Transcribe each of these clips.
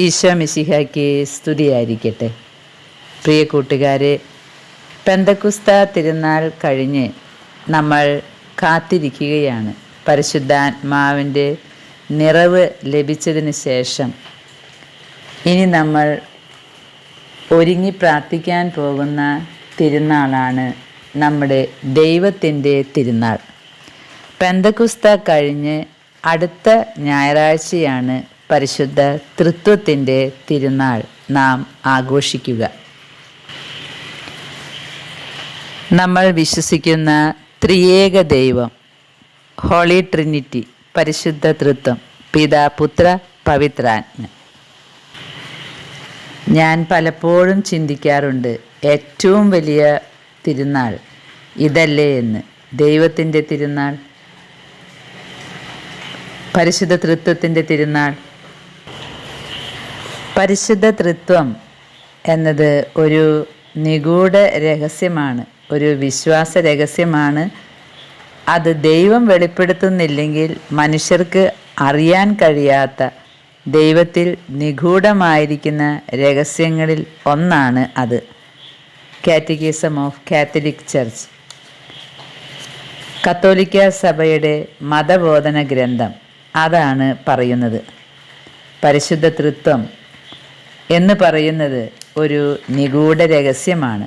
ഈശോ മിശിഹയ്ക്ക് സ്തുതിയായിരിക്കട്ടെ. പ്രിയ കൂട്ടുകാരെ പെന്തക്കുസ്ത തിരുനാൾ കഴിഞ്ഞ് നമ്മൾ കാത്തിരിക്കുകയാണ്. പരിശുദ്ധാത്മാവിന്റെ നിറവ് ലഭിച്ചതിന് ശേഷം ഇനി നമ്മൾ ഒരുങ്ങി പ്രാർത്ഥിക്കാൻ പോകുന്ന തിരുനാളാണ് നമ്മുടെ ദൈവത്തിന്റെ തിരുനാൾ. പെന്തക്കുസ്ത കഴിഞ്ഞ് അടുത്ത ഞായറാഴ്ചയാണ് പരിശുദ്ധ തൃത്വത്തിന്റെ തിരുനാൾ നാം ആഘോഷിക്കുക. നമ്മൾ വിശ്വസിക്കുന്ന ത്രിയേക ദൈവം ഹോളി ട്രിനിറ്റി പരിശുദ്ധ തൃത്വം പിതാ പുത്ര പവിത്രാജ്ഞ ഞാൻ പലപ്പോഴും ചിന്തിക്കാറുണ്ട് ഏറ്റവും വലിയ തിരുനാൾ ഇതല്ലേ എന്ന്. ദൈവത്തിന്റെ തിരുനാൾ പരിശുദ്ധ തൃത്വത്തിന്റെ തിരുനാൾ പരിശുദ്ധ തൃത്വം എന്നത് ഒരു നിഗൂഢ രഹസ്യമാണ് ഒരു വിശ്വാസ രഹസ്യമാണ്. അത് ദൈവം വെളിപ്പെടുത്തുന്നില്ലെങ്കിൽ മനുഷ്യർക്ക് അറിയാൻ കഴിയാത്ത ദൈവത്തിൽ നിഗൂഢമായിരിക്കുന്ന രഹസ്യങ്ങളിൽ ഒന്നാണ് അത്. കാറ്റഗിസം ഓഫ് കാത്തലിക് ചർച്ച് കത്തോലിക്ക സഭയുടെ മതബോധന ഗ്രന്ഥം. അതാണ് പറയുന്നത്. പരിശുദ്ധ തൃത്വം എന്ന് പറയുന്നത് ഒരു നിഗൂഢ രഹസ്യമാണ്.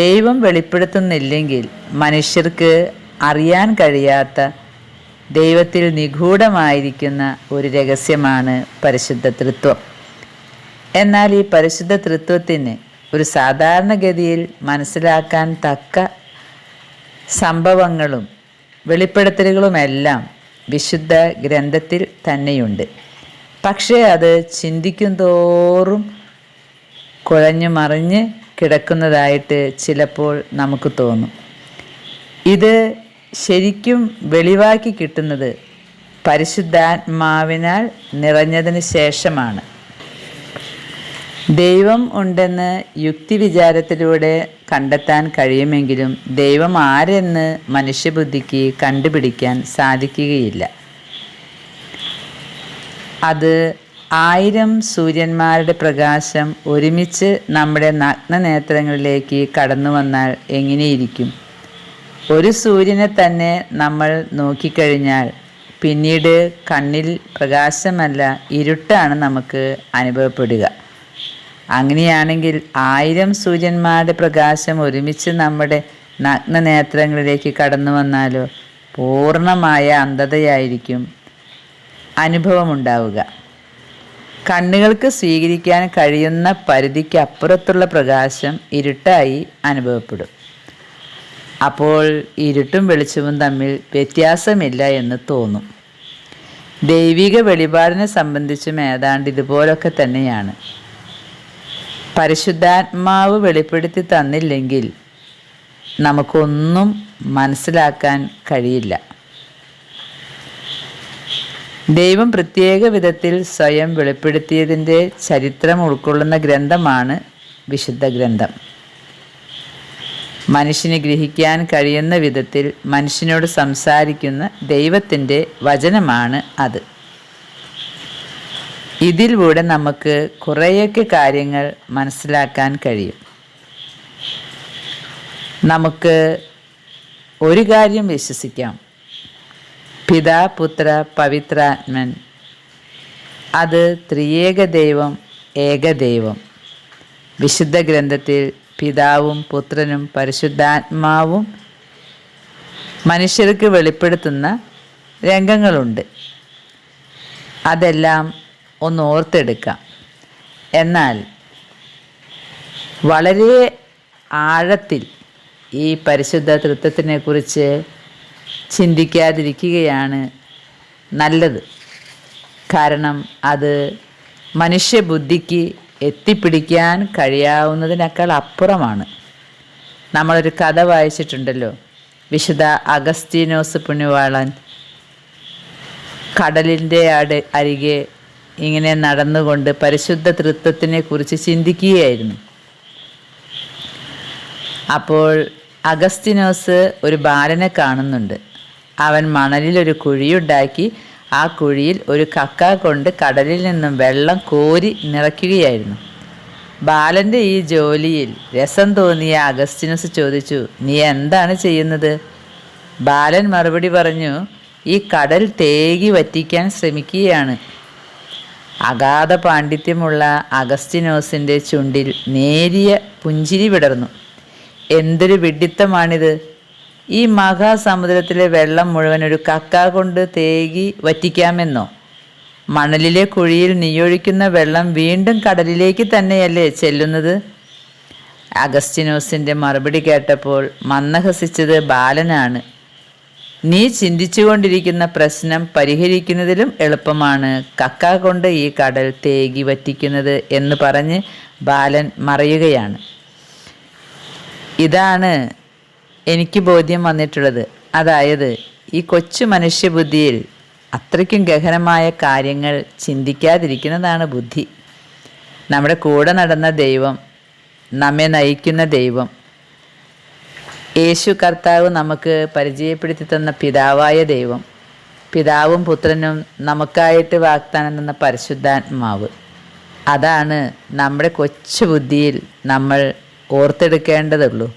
ദൈവം വെളിപ്പെടുത്തുന്നില്ലെങ്കിൽ മനുഷ്യർക്ക് അറിയാൻ കഴിയാത്ത ദൈവത്തിൽ നിഗൂഢമായിരിക്കുന്ന ഒരു രഹസ്യമാണ് പരിശുദ്ധ തൃത്വം എന്നാൽ ഈ പരിശുദ്ധ തൃത്വത്തിന് ഒരു സാധാരണഗതിയിൽ മനസ്സിലാക്കാൻ തക്ക സംഭവങ്ങളും വെളിപ്പെടുത്തലുകളുമെല്ലാം വിശുദ്ധ ഗ്രന്ഥത്തിൽ തന്നെയുണ്ട്. പക്ഷേ അത് ചിന്തിക്കും തോറും കുഴഞ്ഞു മറിഞ്ഞ് കിടക്കുന്നതായിട്ട് ചിലപ്പോൾ നമുക്ക് തോന്നും. ഇത് ശരിക്കും വെളിവാക്കി കിട്ടുന്നത് പരിശുദ്ധാത്മാവിനാൽ നിറഞ്ഞതിന് ശേഷമാണ്. ദൈവം ഉണ്ടെന്ന് യുക്തി വിചാരത്തിലൂടെ കണ്ടെത്താൻ കഴിയുമെങ്കിലും ദൈവം ആരെന്ന് മനുഷ്യബുദ്ധിക്ക് കണ്ടുപിടിക്കാൻ സാധിക്കുകയില്ല. അത് ആയിരം സൂര്യന്മാരുടെ പ്രകാശം ഒരുമിച്ച് നമ്മുടെ നഗ്നനേത്രങ്ങളിലേക്ക് കടന്നു വന്നാൽ എങ്ങനെയിരിക്കും? ഒരു സൂര്യനെ തന്നെ നമ്മൾ നോക്കിക്കഴിഞ്ഞാൽ പിന്നീട് കണ്ണിൽ പ്രകാശമല്ല ഇരുട്ടാണ് നമുക്ക് അനുഭവപ്പെടുക. അങ്ങനെയാണെങ്കിൽ ആയിരം സൂര്യന്മാരുടെ പ്രകാശം ഒരുമിച്ച് നമ്മുടെ നഗ്നനേത്രങ്ങളിലേക്ക് കടന്നു വന്നാലോ പൂർണമായ അന്ധതയായിരിക്കും അനുഭവമുണ്ടാവുക. കണ്ണുകൾക്ക് സ്വീകരിക്കാൻ കഴിയുന്ന പരിധിക്ക് അപ്പുറത്തുള്ള പ്രകാശം ഇരുട്ടായി അനുഭവപ്പെടും. അപ്പോൾ ഇരുട്ടും വെളിച്ചവും തമ്മിൽ വ്യത്യാസമില്ല എന്ന് തോന്നും. ദൈവിക വെളിപാടിനെ സംബന്ധിച്ചും ഏതാണ്ട് ഇതുപോലൊക്കെ തന്നെയാണ്. പരിശുദ്ധാത്മാവ് വെളിപ്പെടുത്തി തന്നില്ലെങ്കിൽ നമുക്കൊന്നും മനസ്സിലാക്കാൻ കഴിയില്ല. ദൈവം പ്രത്യേക വിധത്തിൽ സ്വയം വെളിപ്പെടുത്തിയതിന്റെ ചരിത്രം ഉൾക്കൊള്ളുന്ന ഗ്രന്ഥമാണ് വിശുദ്ധ ഗ്രന്ഥം. മനുഷ്യന് ഗ്രഹിക്കാൻ കഴിയുന്ന വിധത്തിൽ മനുഷ്യനോട് സംസാരിക്കുന്ന ദൈവത്തിന്റെ വചനമാണ് അത്. ഇതിലൂടെ നമുക്ക് കുറേയൊക്കെ കാര്യങ്ങൾ മനസ്സിലാക്കാൻ കഴിയും. നമുക്ക് ഒരു കാര്യം വിശ്വസിക്കാം. പിതാ പുത്ര പവിത്രാത്മൻ. അത് ത്രിയേക ദൈവം ഏകദൈവം വിശുദ്ധ ഗ്രന്ഥത്തിൽ പിതാവും പുത്രനും പരിശുദ്ധാത്മാവും മനുഷ്യർക്ക് വെളിപ്പെടുത്തുന്ന രംഗങ്ങളുണ്ട്. അതെല്ലാം ഒന്ന് ഓർത്തെടുക്കാം. എന്നാൽ വളരെ ആഴത്തിൽ ഈ പരിശുദ്ധ തൃത്വത്തിനെ കുറിച്ച് ചിന്തിക്കാതിരിക്കുകയാണ് നല്ലത്. കാരണം അത് മനുഷ്യബുദ്ധിക്ക് എത്തിപ്പിടിക്കാൻ കഴിയാവുന്നതിനേക്കാൾ അപ്പുറമാണ്. നമ്മളൊരു കഥ വായിച്ചിട്ടുണ്ടല്ലോ. വിശുദ്ധ അഗസ്തീനോസ് പുണ്യവാളൻ കടലിന്റെ അട അരികെ ഇങ്ങനെ നടന്നുകൊണ്ട് പരിശുദ്ധ തൃത്വത്തിനെ കുറിച്ച് ചിന്തിക്കുകയായിരുന്നു. അപ്പോൾ അഗസ്തിനോസ് ഒരു ബാലനെ കാണുന്നുണ്ട്. അവൻ മണലിൽ ഒരു കുഴിയുണ്ടാക്കി ആ കുഴിയിൽ ഒരു കക്ക കൊണ്ട് കടലിൽ നിന്നും വെള്ളം കോരി നിറയ്ക്കുകയായിരുന്നു. ബാലന്റെ ഈ ജോലിയിൽ രസം തോന്നിയ അഗസ്റ്റിനസ് ചോദിച്ചു നീ എന്താണ് ചെയ്യുന്നത്? ബാലൻ മറുപടി പറഞ്ഞു ഈ കടൽ തേകി വറ്റിക്കാൻ ശ്രമിക്കുകയാണ്. അഗാധ പാണ്ഡിത്യമുള്ള അഗസ്റ്റിനോസിന്റെ ചുണ്ടിൽ നേരിയ പുഞ്ചിരി വിടർന്നു. എന്തൊരു വിഡിത്തമാണിത്. ഈ മഹാസമുദ്രത്തിലെ വെള്ളം മുഴുവൻ ഒരു കക്ക കൊണ്ട് തേകി വറ്റിക്കാമെന്നോ? മണലിലെ കുഴിയിൽ നിയോഴിക്കുന്ന വെള്ളം വീണ്ടും കടലിലേക്ക് തന്നെയല്ലേ ചെല്ലുന്നത്? അഗസ്റ്റിനോസിന്റെ മറുപടി കേട്ടപ്പോൾ മന്ദഹസിച്ചത് ബാലനാണ്. നീ ചിന്തിച്ചുകൊണ്ടിരിക്കുന്ന പ്രശ്നം പരിഹരിക്കുന്നതിലും എളുപ്പമാണ് കക്ക കൊണ്ട് ഈ കടൽ തേകി വറ്റിക്കുന്നത് എന്ന് പറഞ്ഞ് ബാലൻ മറയുകയാണ്. ഇതാണ് എനിക്ക് ബോധ്യം വന്നിട്ടുള്ളത്. അതായത് ഈ കൊച്ചു മനുഷ്യബുദ്ധിയിൽ അത്രയ്ക്കും ഗഹനമായ കാര്യങ്ങൾ ചിന്തിക്കാതിരിക്കുന്നതാണ് ബുദ്ധി. നമ്മുടെ കൂടെ നടന്ന ദൈവം നമ്മെ നയിക്കുന്ന ദൈവം യേശു കർത്താവ് നമുക്ക് പരിചയപ്പെടുത്തി തന്ന പിതാവായ ദൈവം പിതാവും പുത്രനും നമുക്കായിട്ട് വാഗ്ദാനം തന്ന പരിശുദ്ധാത്മാവ്. അതാണ് നമ്മുടെ കൊച്ചു ബുദ്ധിയിൽ നമ്മൾ ഓർത്തെടുക്കേണ്ടതുള്ളൂ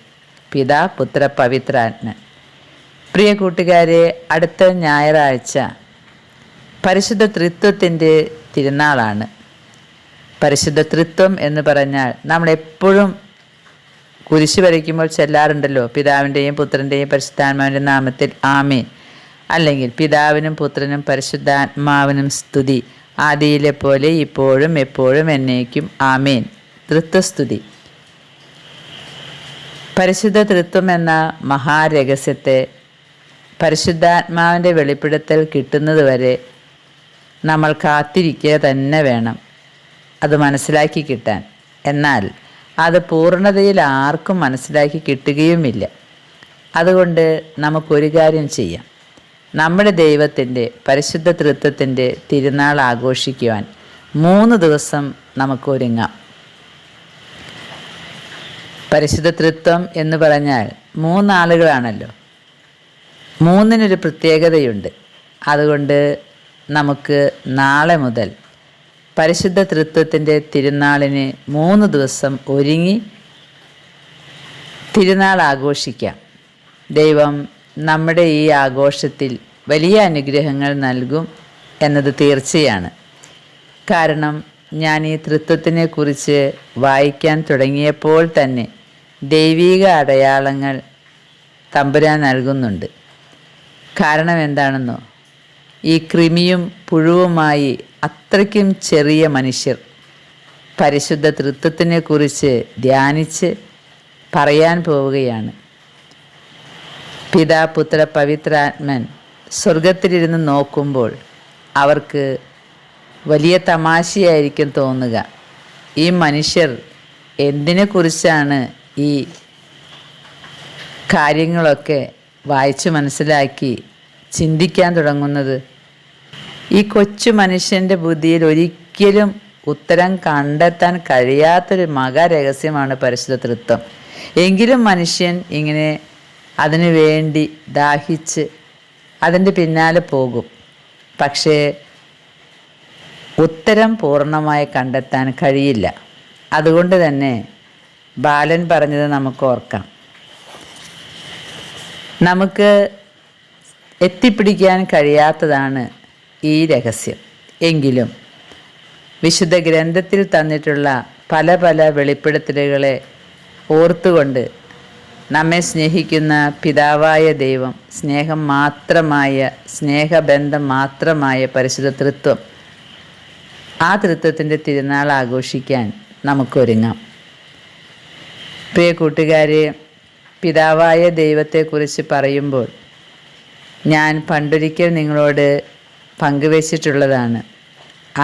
പിതാ പുത്ര പവിത്രാത്മൻ പ്രിയ കൂട്ടുകാരെ അടുത്ത ഞായറാഴ്ച പരിശുദ്ധ തൃത്വത്തിന്റെ തിരുനാളാണ്. പരിശുദ്ധ തൃത്വം എന്ന് പറഞ്ഞാൽ നമ്മൾ എപ്പോഴും കുരിശ് വരയ്ക്കുമ്പോൾ ചെല്ലാറുണ്ടല്ലോ പിതാവിന്റെയും പുത്രന്റെയും പരിശുദ്ധാത്മാവിന്റെ നാമത്തിൽ ആമേൻ. അല്ലെങ്കിൽ പിതാവിനും പുത്രനും പരിശുദ്ധാത്മാവിനും സ്തുതി ആദിയിലെ പോലെ ഇപ്പോഴും എപ്പോഴും എന്നേക്കും ആമേൻ. തൃത്വസ്തുതി പരിശുദ്ധ തൃത്വം എന്ന മഹാരഹസ്യത്തെ പരിശുദ്ധാത്മാവിന്റെ വെളിപ്പെടുത്തൽ കിട്ടുന്നതുവരെ നമ്മൾ കാത്തിരിക്കുക തന്നെ വേണം. അത് മനസ്സിലാക്കി കിട്ടാൻ. എന്നാൽ അത് പൂർണതയിൽ ആർക്കും മനസ്സിലാക്കി കിട്ടുകയുമില്ല. അതുകൊണ്ട് നമുക്കൊരു കാര്യം ചെയ്യാം. നമ്മുടെ ദൈവത്തിന്റെ പരിശുദ്ധ തൃത്വത്തിന്റെ തിരുനാൾ ആഘോഷിക്കുവാൻ മൂന്ന് ദിവസം നമുക്ക് ഒരുങ്ങാം പരിശുദ്ധ തൃത്വം എന്ന് പറഞ്ഞാൽ മൂന്നാളുകളാണല്ലോ. മൂന്നിനൊരു പ്രത്യേകതയുണ്ട്. അതുകൊണ്ട് നമുക്ക് നാളെ മുതൽ പരിശുദ്ധ തൃത്വത്തിന്റെ തിരുനാളിന് മൂന്ന് ദിവസം ഒരുങ്ങി തിരുനാൾ ആഘോഷിക്കാം. ദൈവം നമ്മുടെ ഈ ആഘോഷത്തിൽ വലിയ അനുഗ്രഹങ്ങൾ നൽകും എന്നത് തീർച്ചയാണ്. കാരണം ഞാൻ ഈ തൃത്വത്തിനെക്കുറിച്ച് വായിക്കാൻ തുടങ്ങിയപ്പോൾ തന്നെ ദൈവീക അടയാളങ്ങൾ തമ്പുരാൻ നൽകുന്നുണ്ട്. കാരണം എന്താണെന്നോ? ഈ കൃമിയും പുഴുവുമായി അത്രയ്ക്കും ചെറിയ മനുഷ്യർ പരിശുദ്ധ തൃത്വത്തിനെ കുറിച്ച് ധ്യാനിച്ച് പറയാൻ പോവുകയാണ്. പിതാ പുത്ര പവിത്രാത്മൻ സ്വർഗത്തിലിരുന്ന് നോക്കുമ്പോൾ അവർക്ക് വലിയ തമാശയായിരിക്കും തോന്നുക. ഈ മനുഷ്യർ എന്തിനെക്കുറിച്ചാണ് ഈ കാര്യങ്ങളൊക്കെ വായിച്ച് മനസ്സിലാക്കി ചിന്തിക്കാൻ തുടങ്ങുന്നത്. ഈ കൊച്ചു മനുഷ്യന്റെ ബുദ്ധിയിൽ ഒരിക്കലും ഉത്തരം കണ്ടെത്താൻ കഴിയാത്തൊരു മഹാരഹസ്യമാണ് പരിശുദ്ധ തൃത്വം. എങ്കിലും മനുഷ്യൻ ഇങ്ങനെ അതിനു വേണ്ടി ദാഹിച്ച് അതിന്റെ പിന്നാലെ പോകും. പക്ഷേ ഉത്തരം പൂർണമായി കണ്ടെത്താൻ കഴിയില്ല. അതുകൊണ്ട് തന്നെ ബാലൻ പറഞ്ഞത് നമുക്ക് ഓർക്കാം. നമുക്ക് എത്തിപ്പിടിക്കാൻ കഴിയാത്തതാണ് ഈ രഹസ്യം. എങ്കിലും വിശുദ്ധ ഗ്രന്ഥത്തിൽ തന്നിട്ടുള്ള പല പല വെളിപ്പെടുത്തലുകളെ ഓർത്തുകൊണ്ട് നമ്മെ സ്നേഹിക്കുന്ന പിതാവായ ദൈവം സ്നേഹം മാത്രമായ സ്നേഹബന്ധം മാത്രമായ പരിശുദ്ധ തൃത്വം ആ തൃത്വത്തിന്റെ തിരുനാൾ ആഘോഷിക്കാൻ നമുക്കൊരുങ്ങാം. പ്രിയ കൂട്ടുകാരെ പിതാവായ ദൈവത്തെക്കുറിച്ച് പറയുമ്പോൾ ഞാൻ പണ്ടൊരിക്കൽ നിങ്ങളോട് പങ്കുവച്ചിട്ടുള്ളതാണ്.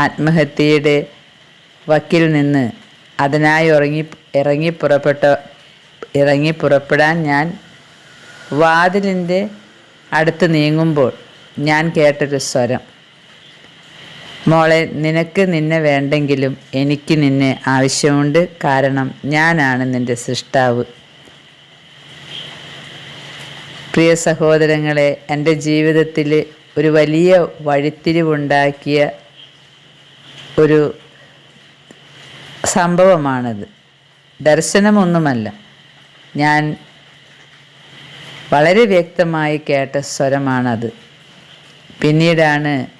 ആത്മഹത്യയുടെ വക്കിൽ നിന്ന് അതിനായി ഉറങ്ങി ഇറങ്ങി പുറപ്പെട്ട ഇറങ്ങി പുറപ്പെടാൻ ഞാൻ വാതിലിന്റെ അടുത്ത് നീങ്ങുമ്പോൾ ഞാൻ കേട്ടൊരു സ്വരം. മോളെ നിനക്ക് നിന്നെ വേണ്ടെങ്കിലും എനിക്ക് നിന്നെ ആവശ്യമുണ്ട്. കാരണം ഞാനാണ് നിന്റെ സൃഷ്ടാവ്. പ്രിയ സഹോദരങ്ങളെ എന്റെ ജീവിതത്തിൽ ഒരു വലിയ വഴിത്തിരിവുണ്ടാക്കിയ ഒരു സംഭവമാണത്. ദർശനമൊന്നുമല്ല. ഞാൻ വളരെ വ്യക്തമായി കേട്ട സ്വരമാണത്. പിന്നീടാണ്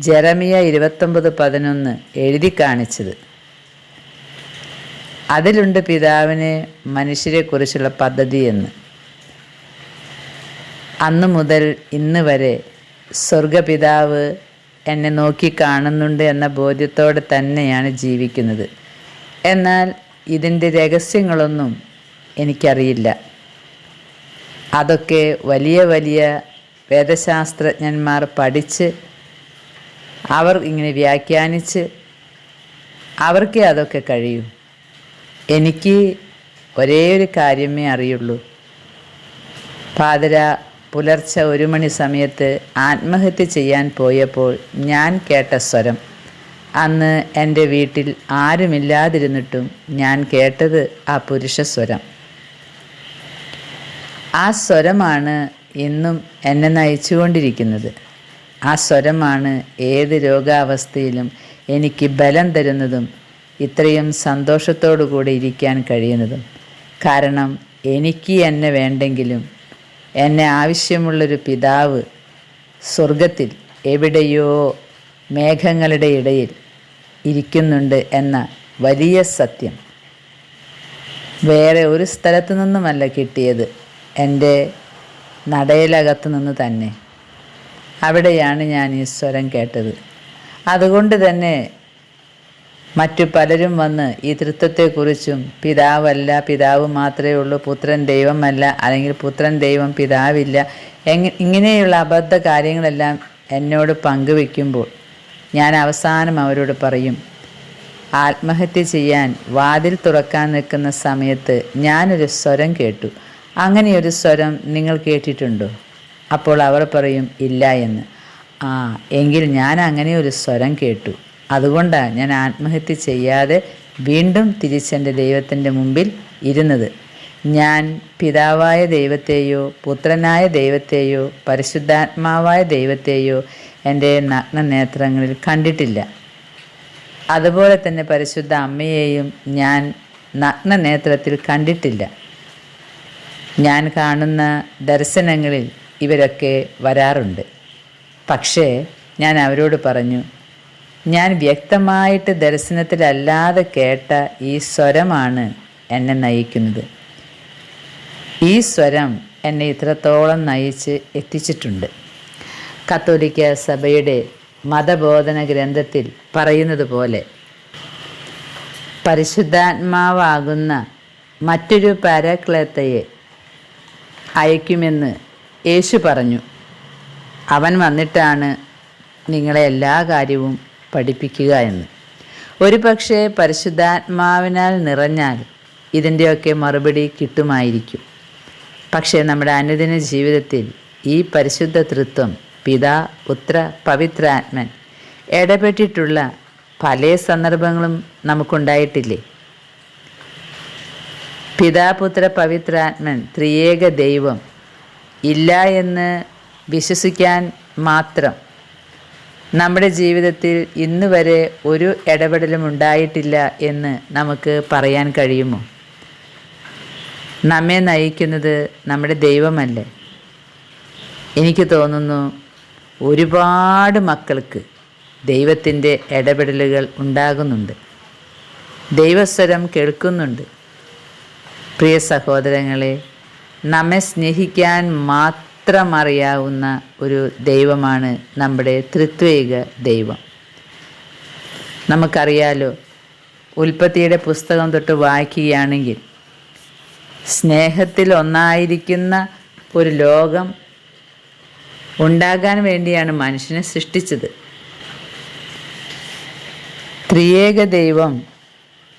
ജെറമിയ ഇരുപത്തൊമ്പത് പതിനൊന്ന് എഴുതി കാണിച്ചത്. അതിലുണ്ട് പിതാവിന് മനുഷ്യരെക്കുറിച്ചുള്ള പദ്ധതി എന്ന്. അന്ന് മുതൽ ഇന്ന് വരെ സ്വർഗപിതാവ് എന്നെ നോക്കി കാണുന്നുണ്ട് എന്ന ബോധ്യത്തോടെ തന്നെയാണ് ജീവിക്കുന്നത്. എന്നാൽ ഇതിന്റെ രഹസ്യങ്ങളൊന്നും എനിക്കറിയില്ല. അതൊക്കെ വലിയ വലിയ വേദശാസ്ത്രജ്ഞന്മാർ പഠിച്ച് അവർ ഇങ്ങനെ വ്യാഖ്യാനിച്ച് അവർക്കേ അതൊക്കെ കഴിയൂ. എനിക്ക് ഒരേ ഒരു കാര്യമേ അറിയുള്ളൂ. പാതിര പുലർച്ചെ ഒരു മണി സമയത്ത് ആത്മഹത്യ ചെയ്യാൻ പോയപ്പോൾ ഞാൻ കേട്ട സ്വരം. അന്ന് എന്റെ വീട്ടിൽ ആരുമില്ലാതിരുന്നിട്ടും ഞാൻ കേട്ടത് ആ പുരുഷ സ്വരം. ആ സ്വരമാണ് ഇന്നും എന്നെ നയിച്ചുകൊണ്ടിരിക്കുന്നത്. ആ സ്വരമാണ് ഏത് രോഗാവസ്ഥയിലും എനിക്ക് ബലം തരുന്നതും ഇത്രയും സന്തോഷത്തോടു കൂടി ഇരിക്കാൻ കഴിയുന്നതും. കാരണം എനിക്ക് എന്നെ വേണ്ടെങ്കിലും എന്നെ ആവശ്യമുള്ളൊരു പിതാവ് സ്വർഗത്തിൽ എവിടെയോ മേഘങ്ങളുടെ ഇടയിൽ ഇരിക്കുന്നുണ്ട് എന്ന വലിയ സത്യം. വേറെ ഒരു സ്ഥലത്തു നിന്നുമല്ല കിട്ടിയത്. എന്റെ നടയിലകത്തു നിന്ന് തന്നെ. അവിടെയാണ് ഞാൻ ഈ സ്വരം കേട്ടത്. അതുകൊണ്ട് തന്നെ മറ്റു പലരും വന്ന് ഈ തൃത്വത്തെക്കുറിച്ചും പിതാവല്ല പിതാവ് മാത്രമേ ഉള്ളൂ പുത്രൻ ദൈവമല്ല അല്ലെങ്കിൽ പുത്രൻ ദൈവം പിതാവില്ല ഇങ്ങനെയുള്ള അബദ്ധ കാര്യങ്ങളെല്ലാം എന്നോട് പങ്കുവെക്കുമ്പോൾ ഞാൻ അവസാനം അവരോട് പറയും ആത്മഹത്യ ചെയ്യാൻ വാതിൽ തുറക്കാൻ നിൽക്കുന്ന സമയത്ത് ഞാനൊരു സ്വരം കേട്ടു. അങ്ങനെയൊരു സ്വരം നിങ്ങൾ കേട്ടിട്ടുണ്ടോ? അപ്പോൾ അവർ പറയും ഇല്ല എന്ന്. ആ എങ്കിൽ ഞാൻ അങ്ങനെ ഒരു സ്വരം കേട്ടു. അതുകൊണ്ടാണ് ഞാൻ ആത്മഹത്യ ചെയ്യാതെ വീണ്ടും തിരിച്ചെന്റെ ദൈവത്തിന്റെ മുമ്പിൽ ഇരുന്നത്. ഞാൻ പിതാവായ ദൈവത്തെയോ പുത്രനായ ദൈവത്തെയോ പരിശുദ്ധാത്മാവായ ദൈവത്തെയോ എന്റെ നഗ്ന നേത്രങ്ങളിൽ കണ്ടിട്ടില്ല. അതുപോലെ തന്നെ പരിശുദ്ധ അമ്മയെയും ഞാൻ നഗ്ന നേത്രത്തിൽ കണ്ടിട്ടില്ല. ഞാൻ കാണുന്ന ദർശനങ്ങളിൽ ഇവരൊക്കെ വരാറുണ്ട്. പക്ഷേ ഞാൻ അവരോട് പറഞ്ഞു ഞാൻ വ്യക്തമായിട്ട് ദർശനത്തിലല്ലാതെ കേട്ട ഈ സ്വരമാണ് എന്നെ നയിക്കുന്നത്. ഈ സ്വരം എന്നെ ഇത്രത്തോളം നയിച്ച് എത്തിച്ചിട്ടുണ്ട്. കത്തോലിക്ക സഭയുടെ മതബോധന ഗ്രന്ഥത്തിൽ പറയുന്നത് പോലെ പരിശുദ്ധാത്മാവാകുന്ന മറ്റൊരു പരക്ലേത്തയെ അയക്കുമെന്ന് യേശു പറഞ്ഞു അവൻ വന്നിട്ടാണ് നിങ്ങളെ എല്ലാ കാര്യവും പഠിപ്പിക്കുക എന്ന്. ഒരു പക്ഷേ പരിശുദ്ധാത്മാവിനാൽ നിറഞ്ഞാൽ ഇതിന്റെയൊക്കെ മറുപടി കിട്ടുമായിരിക്കും. പക്ഷേ നമ്മുടെ അനുദിന ജീവിതത്തിൽ ഈ പരിശുദ്ധ തൃത്വം പിതാ പുത്ര പവിത്രാത്മൻ ഇടപെട്ടിട്ടുള്ള പല സന്ദർഭങ്ങളും നമുക്കുണ്ടായിട്ടില്ലേ? പിതാപുത്ര പവിത്രാത്മൻ ത്രിയേക ദൈവം ഇല്ല എന്ന് വിശ്വസിക്കാൻ മാത്രം നമ്മുടെ ജീവിതത്തിൽ ഇന്ന് വരെ ഒരു ഇടപെടലും ഉണ്ടായിട്ടില്ല എന്ന് നമുക്ക് പറയാൻ കഴിയുമോ? നമ്മെ നയിക്കുന്നത് നമ്മുടെ ദൈവമല്ലേ? എനിക്ക് തോന്നുന്നു ഒരുപാട് മക്കൾക്ക് ദൈവത്തിന്റെ ഇടപെടലുകൾ ഉണ്ടാകുന്നുണ്ട്. ദൈവസ്വരം കേൾക്കുന്നുണ്ട്. പ്രിയ സഹോദരങ്ങളെ നമ്മെ സ്നേഹിക്കാൻ മാത്രം അറിയാവുന്ന ഒരു ദൈവമാണ് നമ്മുടെ ത്രിത്വേക ദൈവം. നമുക്കറിയാലോ ഉൽപ്പത്തിയുടെ പുസ്തകം തൊട്ട് വായിക്കുകയാണെങ്കിൽ സ്നേഹത്തിൽ ഒന്നായിരിക്കുന്ന ഒരു ലോകം ഉണ്ടാകാൻ വേണ്ടിയാണ് മനുഷ്യനെ സൃഷ്ടിച്ചത്. ത്രിയേക ദൈവം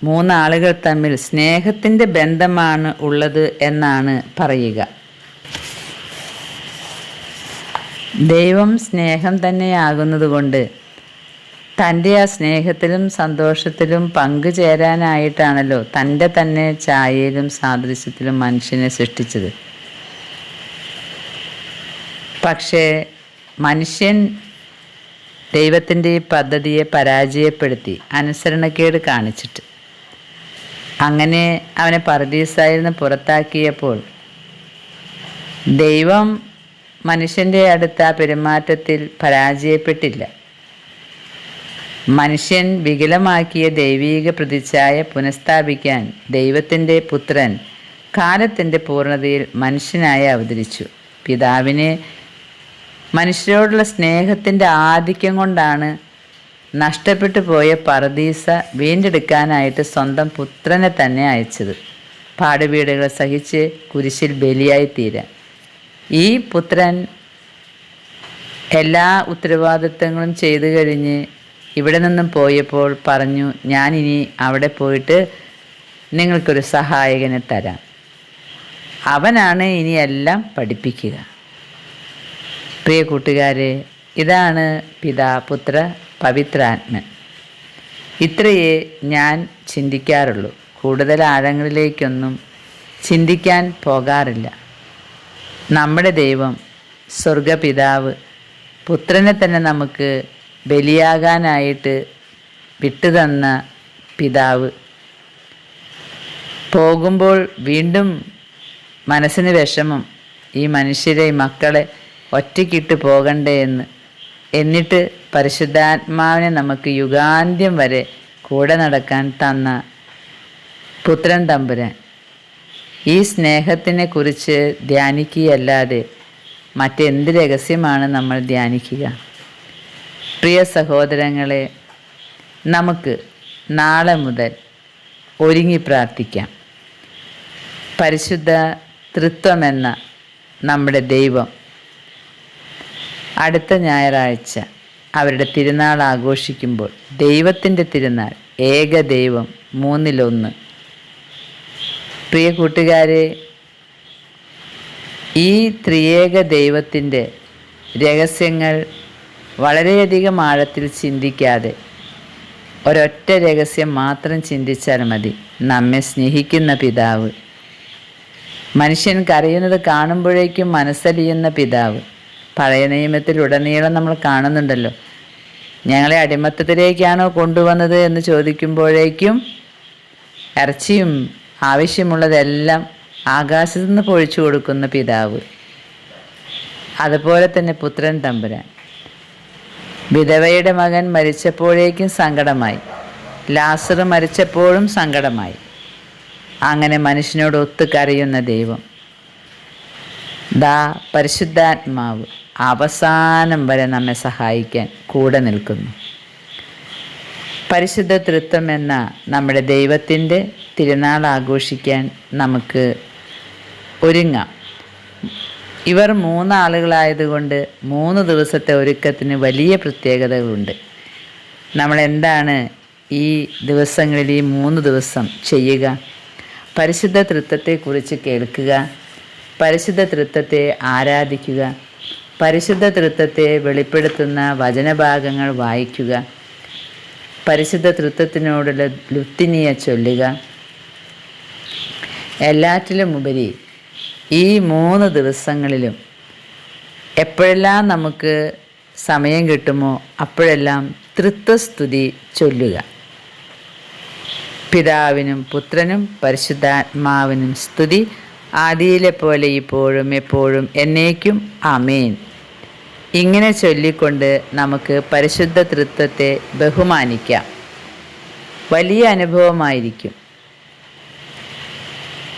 മൂന്നാളുകൾ തമ്മിൽ സ്നേഹത്തിന്റെ ബന്ധമാണ് ഉള്ളത് എന്നാണ് പറയുക. ദൈവം സ്നേഹം തന്നെയാകുന്നതുകൊണ്ട് തന്റെ ആ സ്നേഹത്തിലും സന്തോഷത്തിലും പങ്കുചേരാനായിട്ടാണല്ലോ തന്റെ തന്നെ ചായയിലും സാദൃശ്യത്തിലും മനുഷ്യനെ സൃഷ്ടിച്ചത്. പക്ഷേ മനുഷ്യൻ ദൈവത്തിന്റെ ഈ പദ്ധതിയെ പരാജയപ്പെടുത്തി അനുസരണക്കേട് കാണിച്ചിട്ട്. അങ്ങനെ അവനെ പറദീസായി നിന്ന് പുറത്താക്കിയപ്പോൾ. ദൈവം മനുഷ്യന്റെ അടുത്ത പെരുമാറ്റത്തിൽ പരാജയപ്പെട്ടില്ല. മനുഷ്യൻ വികലമാക്കിയ ദൈവീക പ്രതിച്ഛായ പുനഃസ്ഥാപിക്കാൻ ദൈവത്തിന്റെ പുത്രൻ കാലത്തിന്റെ പൂർണതയിൽ മനുഷ്യനായി അവതരിച്ചു. പിതാവിനെ മനുഷ്യരോടുള്ള സ്നേഹത്തിന്റെ ആധിക്യം കൊണ്ടാണ് നഷ്ടപ്പെട്ടു പോയ പറദീസ വീണ്ടെടുക്കാനായിട്ട് സ്വന്തം പുത്രനെ തന്നെ അയച്ചത്. പാടുവീടുകൾ സഹിച്ച് കുരിശിൽ ബലിയായി തീരാൻ ഈ പുത്രൻ എല്ലാ ഉത്തരവാദിത്തങ്ങളും ചെയ്തു കഴിഞ്ഞ് ഇവിടെ നിന്നും പോയപ്പോൾ പറഞ്ഞു ഞാനിനി അവിടെ പോയിട്ട് നിങ്ങൾക്കൊരു സഹായകനെ തരാം. അവനാണ് ഇനി എല്ലാം പഠിപ്പിക്കുക. പ്രിയ കൂട്ടുകാരെ ഇതാണ് പിതാ പുത്ര പവിത്രാത്മൻ. ഇത്രയേ ഞാൻ ചിന്തിക്കാറുള്ളൂ. കൂടുതൽ ആഴങ്ങളിലേക്കൊന്നും ചിന്തിക്കാൻ പോകാറില്ല. നമ്മുടെ ദൈവം സ്വർഗപിതാവ് പുത്രനെ തന്നെ നമുക്ക് ബലിയാകാനായിട്ട് വിട്ടുതന്ന പിതാവ്. പോകുമ്പോൾ വീണ്ടും മനസ്സിന് വിഷമം ഈ മനുഷ്യരെ മക്കളെ ഒറ്റയ്ക്കിട്ട് പോകണ്ടേ എന്ന്. എന്നിട്ട് പരിശുദ്ധാത്മാവിനെ നമുക്ക് യുഗാന്ത്യം വരെ കൂടെ നടക്കാൻ തന്ന പുത്രൻ തമ്പുരാൻ. ഈ സ്നേഹത്തിനെ കുറിച്ച് ധ്യാനിക്കുകയല്ലാതെ മറ്റെന്ത് രഹസ്യമാണ് നമ്മൾ ധ്യാനിക്കുക? പ്രിയ സഹോദരങ്ങളെ നമുക്ക് നാളെ മുതൽ ഒരുങ്ങി പ്രാർത്ഥിക്കാം. പരിശുദ്ധ തൃത്വമെന്ന നമ്മുടെ ദൈവം അടുത്ത ഞായറാഴ്ച അവരുടെ തിരുനാൾ ആഘോഷിക്കുമ്പോൾ ദൈവത്തിന്റെ തിരുനാൾ ഏക ദൈവം മൂന്നിലൊന്ന്. പ്രിയ കൂട്ടുകാരെ ഈ ത്രിയേക ദൈവത്തിന്റെ രഹസ്യങ്ങൾ വളരെയധികം ആഴത്തിൽ ചിന്തിക്കാതെ ഒരൊറ്റ രഹസ്യം മാത്രം ചിന്തിച്ചാൽ മതി. നമ്മെ സ്നേഹിക്കുന്ന പിതാവ്. മനുഷ്യൻ കരയുന്നത് കാണുമ്പോഴേക്കും മനസ്സലിയുന്ന പിതാവ്. പഴയ നിയമത്തിൽ ഉടനീളം നമ്മൾ കാണുന്നുണ്ടല്ലോ. ഞങ്ങളെ അടിമത്തത്തിലേക്കാണോ കൊണ്ടുവന്നത് എന്ന് ചോദിക്കുമ്പോഴേക്കും ഇറച്ചിയും ആവശ്യമുള്ളതെല്ലാം ആകാശത്തു നിന്ന് പൊഴിച്ചു കൊടുക്കുന്ന പിതാവ്. അതുപോലെ തന്നെ പുത്രൻ തമ്പുരാൻ. വിധവയുടെ മകൻ മരിച്ചപ്പോഴേക്കും സങ്കടമായി. ലാസർ മരിച്ചപ്പോഴും സങ്കടമായി. അങ്ങനെ മനുഷ്യനോട് ഒത്തു കരയുന്ന ദൈവം. ദാ പരിശുദ്ധാത്മാവ്. അവസാനം വരെ നമ്മെ സഹായിക്കാൻ കൂടെ നിൽക്കുന്നു. പരിശുദ്ധ തൃത്വം എന്ന നമ്മുടെ ദൈവത്തിന്റെ തിരുനാൾ ആഘോഷിക്കാൻ നമുക്ക് ഒരുങ്ങാം. ഇവർ മൂന്നാളുകളായതുകൊണ്ട് മൂന്ന് ദിവസത്തെ ഒരുക്കത്തിന് വലിയ പ്രത്യേകതകളുണ്ട്. നമ്മളെന്താണ് ഈ ദിവസങ്ങളിൽ ഈ മൂന്ന് ദിവസം ചെയ്യുക? പരിശുദ്ധ തൃത്വത്തെക്കുറിച്ച് കേൾക്കുക. പരിശുദ്ധ തൃത്വത്തെ ആരാധിക്കുക. പരിശുദ്ധ തൃത്വത്തെ വെളിപ്പെടുത്തുന്ന വചനഭാഗങ്ങൾ വായിക്കുക. പരിശുദ്ധ തൃത്വത്തിനോടുള്ള ലുത്തിനിയ ചൊല്ലുക. എല്ലാറ്റിലും ഉപരി ഈ മൂന്ന് ദിവസങ്ങളിലും എപ്പോഴെല്ലാം നമുക്ക് സമയം കിട്ടുമോ അപ്പോഴെല്ലാം തൃത്വസ്തുതി ചൊല്ലുക. പിതാവിനും പുത്രനും പരിശുദ്ധാത്മാവിനും സ്തുതി. ആദിയിലെ പോലെ ഇപ്പോഴും എപ്പോഴും എന്നേക്കും. അമേൻ ഇങ്ങനെ ചൊല്ലിക്കൊണ്ട് നമുക്ക് പരിശുദ്ധ തൃത്വത്തെ ബഹുമാനിക്കാം. വലിയ അനുഭവമായിരിക്കും.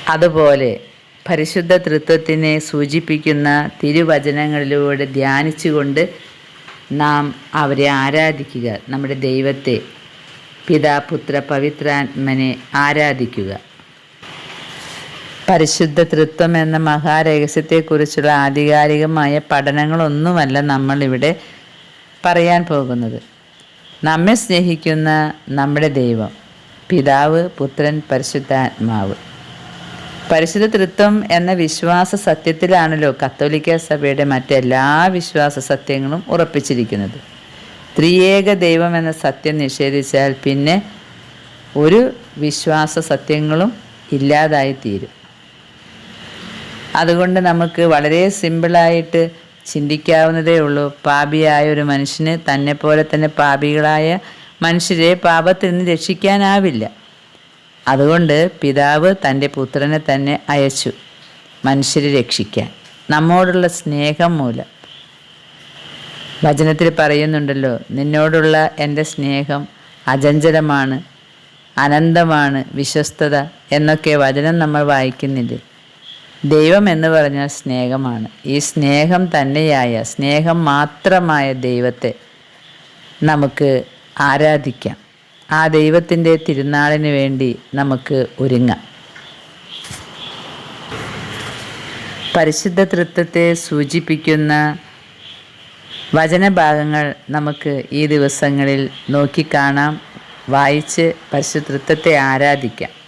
അതുപോലെ പരിശുദ്ധ തൃത്വത്തിനെ സൂചിപ്പിക്കുന്ന തിരുവചനങ്ങളിലൂടെ ധ്യാനിച്ചുകൊണ്ട് നാം അവരെ ആരാധിക്കുക. നമ്മുടെ ദൈവത്തെ പിതാ പുത്ര പവിത്രാത്മനെ ആരാധിക്കുക. പരിശുദ്ധ തൃത്വം എന്ന മഹാരഹസ്യത്തെക്കുറിച്ചുള്ള ആധികാരികമായ പഠനങ്ങളൊന്നുമല്ല നമ്മളിവിടെ പറയാൻ പോകുന്നത്. നമ്മെ സ്നേഹിക്കുന്ന നമ്മുടെ ദൈവം പിതാവ് പുത്രൻ പരിശുദ്ധാത്മാവ്. പരിശുദ്ധ തൃത്വം എന്ന വിശ്വാസ സത്യത്തിലാണല്ലോ കത്തോലിക്ക സഭയുടെ മറ്റെല്ലാ വിശ്വാസ സത്യങ്ങളും ഉറപ്പിച്ചിരിക്കുന്നത്. ത്രിയേക ദൈവം എന്ന സത്യം നിഷേധിച്ചാൽ പിന്നെ ഒരു വിശ്വാസ സത്യങ്ങളും ഇല്ലാതായി തീരും അതുകൊണ്ട് നമുക്ക് വളരെ സിമ്പിളായിട്ട് ചിന്തിക്കാവുന്നതേ ഉള്ളൂ. പാപിയായ ഒരു മനുഷ്യന് തന്നെ പോലെ തന്നെ പാപികളായ മനുഷ്യരെ പാപത്തിൽ നിന്ന് രക്ഷിക്കാനാവില്ല. അതുകൊണ്ട് പിതാവ് തന്റെ പുത്രനെ തന്നെ അയച്ചു മനുഷ്യരെ രക്ഷിക്കാൻ. നമ്മോടുള്ള സ്നേഹം മൂലം. വചനത്തിൽ പറയുന്നുണ്ടല്ലോ നിന്നോടുള്ള എന്റെ സ്നേഹം അചഞ്ചലമാണ് അനന്തമാണ് വിശ്വസ്തത എന്നൊക്കെ വചനം നമ്മൾ വായിക്കുന്നില്ലേ? ദൈവം എന്ന് പറഞ്ഞാൽ സ്നേഹമാണ്. ഈ സ്നേഹം തന്നെയായ സ്നേഹം മാത്രമായ ദൈവത്തെ നമുക്ക് ആരാധിക്കാം. ആ ദൈവത്തിന്റെ തിരുനാളിന് വേണ്ടി നമുക്ക് ഒരുങ്ങാം. പരിശുദ്ധ തൃത്വത്തെ സൂചിപ്പിക്കുന്ന വചനഭാഗങ്ങൾ നമുക്ക് ഈ ദിവസങ്ങളിൽ നോക്കിക്കാണാം. വായിച്ച് പരിശുദ്ധ തൃത്വത്തെ ആരാധിക്കാം.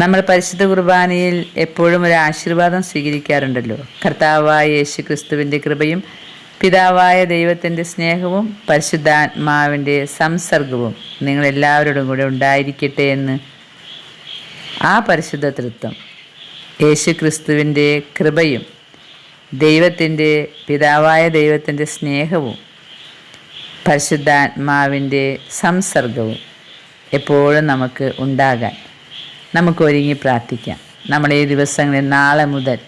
നമ്മൾ പരിശുദ്ധ കുർബാനയിൽ എപ്പോഴും ഒരു ആശീർവാദം സ്വീകരിക്കാറുണ്ടല്ലോ. കർത്താവായ യേശു ക്രിസ്തുവിന്റെ കൃപയും പിതാവായ ദൈവത്തിന്റെ സ്നേഹവും പരിശുദ്ധാത്മാവിന്റെ സംസർഗവും നിങ്ങളെല്ലാവരോടും കൂടെ ഉണ്ടായിരിക്കട്ടെ എന്ന് ആ പരിശുദ്ധ തൃത്വം യേശു ക്രിസ്തുവിന്റെ കൃപയും ദൈവത്തിന്റെ പിതാവായ ദൈവത്തിന്റെ സ്നേഹവും പരിശുദ്ധാത്മാവിന്റെ സംസർഗവും എപ്പോഴും നമുക്ക് ഉണ്ടാകാൻ നമുക്ക് ഒരുങ്ങി പ്രാർത്ഥിക്കാം. നമ്മുടെ ഈ ദിവസങ്ങളിൽ നാളെ മുതൽ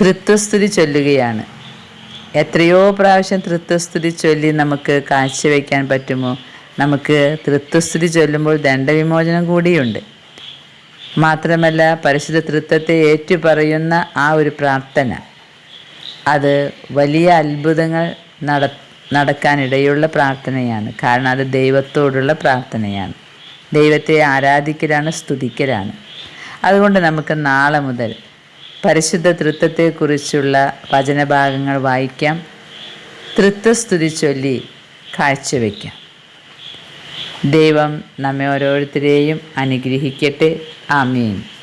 തൃത്വസ്തുതി ചൊല്ലുകയാണ്. എത്രയോ പ്രാവശ്യം തൃത്വസ്തുതി ചൊല്ലി നമുക്ക് കാഴ്ചവെക്കാൻ പറ്റുമോ? നമുക്ക് തൃത്വസ്തുതി ചൊല്ലുമ്പോൾ ദണ്ഡവിമോചനം കൂടിയുണ്ട്. മാത്രമല്ല പരിശുദ്ധ തൃത്വത്തെ ഏറ്റുപറയുന്ന ആ ഒരു പ്രാർത്ഥന അത് വലിയ അത്ഭുതങ്ങൾ നട നടക്കാനിടയുള്ള പ്രാർത്ഥനയാണ്. കാരണം അത് ദൈവത്തോടുള്ള പ്രാർത്ഥനയാണ്. ദൈവത്തെ ആരാധിക്കലാണ് സ്തുതിക്കലാണ്. അതുകൊണ്ട് നമുക്ക് നാളെ മുതൽ പരിശുദ്ധ തൃത്വത്തെക്കുറിച്ചുള്ള വചനഭാഗങ്ങൾ വായിക്കാം. തൃത്വസ്തുതി ചൊല്ലി കാഴ്ചവെക്കാം. ദൈവം നമ്മെ ഓരോരുത്തരെയും അനുഗ്രഹിക്കട്ടെ. ആമീൻ.